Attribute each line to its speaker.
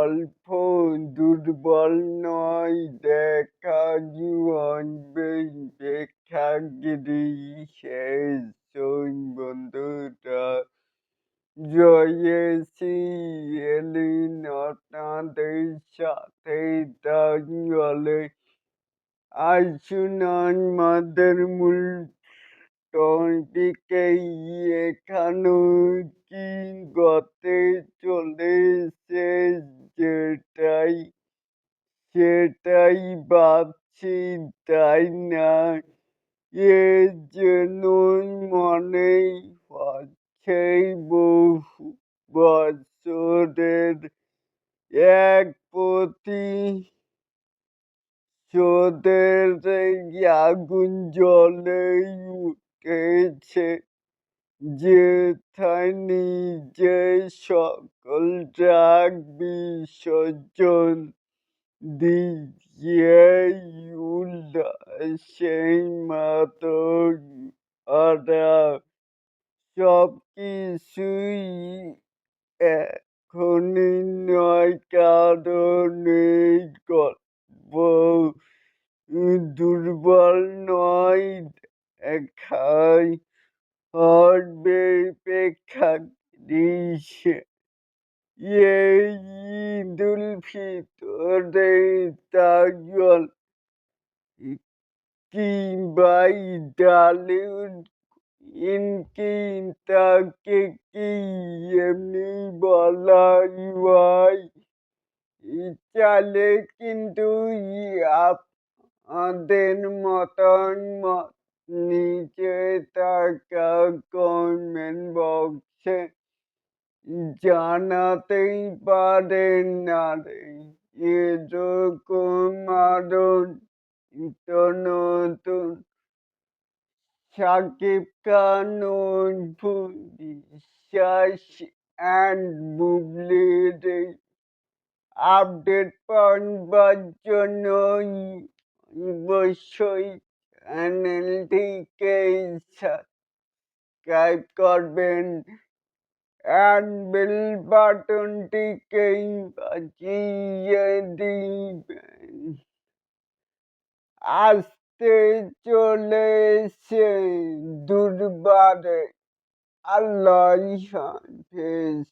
Speaker 1: গল্প দুর্বল নয়, দেখা জীবন প্রেক্ষাগৃহে শেষ। বন্ধুরা, জয়েছি এলিন আপনাদের সাথে তাহলে আসুন আমাদের মূল টপিকে এখানে কি গতে চলেছে? যেটাই, সেটাই ভাবছি তাই না? এ জন্যই মনে হচ্ছে বহু বছরের এক প্রতি চোদের আগুন জ্বলে উঠেছে। যেথায় নিজে সকল রাগ বিসর্জন দিয়ে উল্লাসের মতো সব কিছুই এখনই নয় কারণ গল্প দুর্বল নয় দেখায় ঈদুল ফিতরে তাজল কিংবা ডালিউড ইনকি তাকে কি এমনি বলাই হয় চালে কিন্তু আপনাদের মতামত নিচে থাকা কমেন্ট বক্সে জানাতেই পারেন আর এরকম আরও নতুন সাকিব খান বিশ্বাস অ্যান্ড আপডেট পাওয়ার জন্য অবশ্যই চ্যানেলটিকে সাবস্ক্রাইব করবেন অ্যান্ড বেল বাটনটিকে বাজিয়ে দিবেন আসতে চলেছে দুর্বারে আল্লাহ হাফেজ